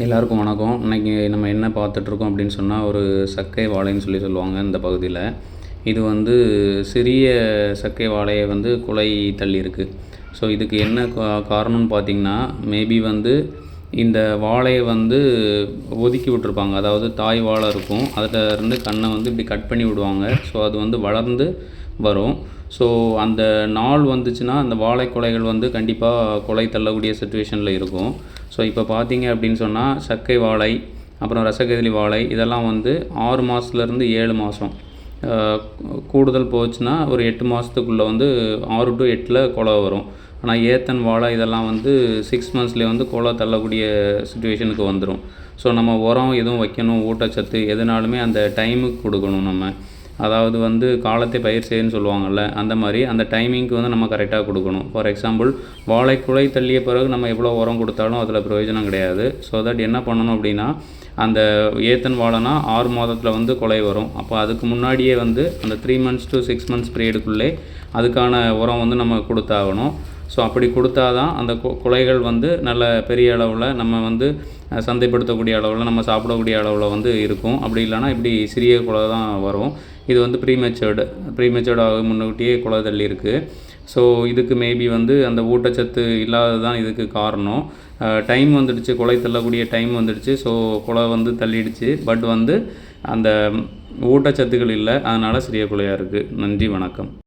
எல்லாருக்கும் வணக்கம். இன்றைக்கி நம்ம என்ன பார்த்துட்ருக்கோம் அப்படின்னு சொன்னால் ஒரு சக்கை வாழைன்னு சொல்லி சொல்லுவாங்க இந்த பகுதியில். இது வந்து சிறிய சக்கை வாழையை வந்து குலை தள்ளியிருக்கு ஸோ இதுக்கு என்ன கா காரணம்னு பார்த்தீங்கன்னா மேபி வந்து இந்த வாழையை வந்து ஒதுக்கி விட்டுருப்பாங்க. அதாவது தாய் வாழை இருக்கும். அதில் இருந்து கண்ணை வந்து இப்படி கட் பண்ணி விடுவாங்க. ஸோ அது வந்து வளர்ந்து வரும். ஸோ அந்த நாள் வந்துச்சுன்னா அந்த வாழை கொலைகள் வந்து கண்டிப்பாக குலை தள்ளக்கூடிய சுச்சுவேஷனில் இருக்கும். ஸோ இப்போ பார்த்தீங்க அப்படின்னு சொன்னால் சக்கை வாழை அப்புறம் ரசகதிலி வாழை இதெல்லாம் வந்து ஆறு மாதத்துலேருந்து ஏழு மாதம் கூடுதல் போச்சுன்னா ஒரு எட்டு மாதத்துக்குள்ளே வந்து ஆறு டு எட்டில் குலை வரும். ஆனால் ஏத்தன் வாழை இதெல்லாம் வந்து சிக்ஸ் மந்த்ஸ்லேயே வந்து குலை தள்ளக்கூடிய சுச்சுவேஷனுக்கு வந்துடும் ஸோ நம்ம உரம் எதுவும் வைக்கணும் ஊட்டச்சத்து எதுனாலுமே அந்த டைமுக்கு கொடுக்கணும் நம்ம. அதாவது வந்து காலத்தை பயிர் செய்யன்னு சொல்லுவாங்கள்ல அந்த மாதிரி அந்த டைமிங்க்கு வந்து நம்ம கரெக்டாக கொடுக்கணும். ஃபார் எக்ஸாம்பிள் வாழை குலை தள்ளிய பிறகு நம்ம எவ்வளோ உரம் கொடுத்தாலும் அதில் பிரயோஜனம் கிடையாது. ஸோ தட் என்ன பண்ணணும் அப்படின்னா அந்த ஏத்தன் வாழைனா ஆறு மாதத்தில் வந்து கொலை வரும். அப்போ அதுக்கு முன்னாடியே வந்து அந்த three months to six months பீரியடுக்குள்ளே அதுக்கான உரம் வந்து நம்ம கொடுத்தாகணும். ஸோ அப்படி கொடுத்தா தான் அந்த குலைகள் வந்து நல்ல பெரிய அளவில் நம்ம வந்து சந்தைப்படுத்தக்கூடிய அளவில் நம்ம சாப்பிடக்கூடிய அளவில் வந்து இருக்கும். அப்படி இல்லைனா இப்படி சிறிய குலை தான் வரும். இது வந்து ப்ரீமெச்சர்டு ப்ரீமெச்சர்டாக முன்னுக்கிட்டே குலை தள்ளி இருக்குது ஸோ இதுக்கு மேபி வந்து அந்த ஊட்டச்சத்து இல்லாதது தான் இதுக்கு காரணம். டைம் வந்துடுச்சு குலை தள்ளக்கூடிய டைம் வந்துடுச்சு. ஸோ குலை வந்து தள்ளிடுச்சு. பட் வந்து அந்த ஊட்டச்சத்துக்கள் இல்லை. அதனால் சிறிய குலையாக இருக்குது நன்றி வணக்கம்.